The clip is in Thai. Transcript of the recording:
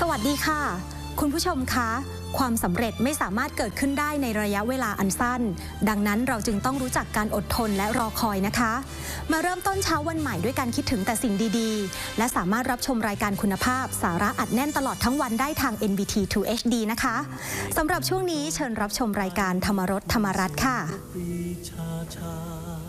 สวัสดีค่ะ คุณผู้ชมคะ ความสำเร็จไม่สามารถเกิดขึ้นได้ในระยะเวลาอันสั้น ดังนั้นเราจึงต้องรู้จักการอดทนและรอคอยนะคะ มาเริ่มต้นเช้าวันใหม่ด้วยการคิดถึงแต่สิ่งดีๆ และสามารถรับชมรายการคุณภาพ สาระอัดแน่นตลอดทั้งวันได้ทาง NBT 2 HD นะคะสำหรับช่วงนี้เชิญรับชมรายการธรรมรสธรรมรัตค่ะ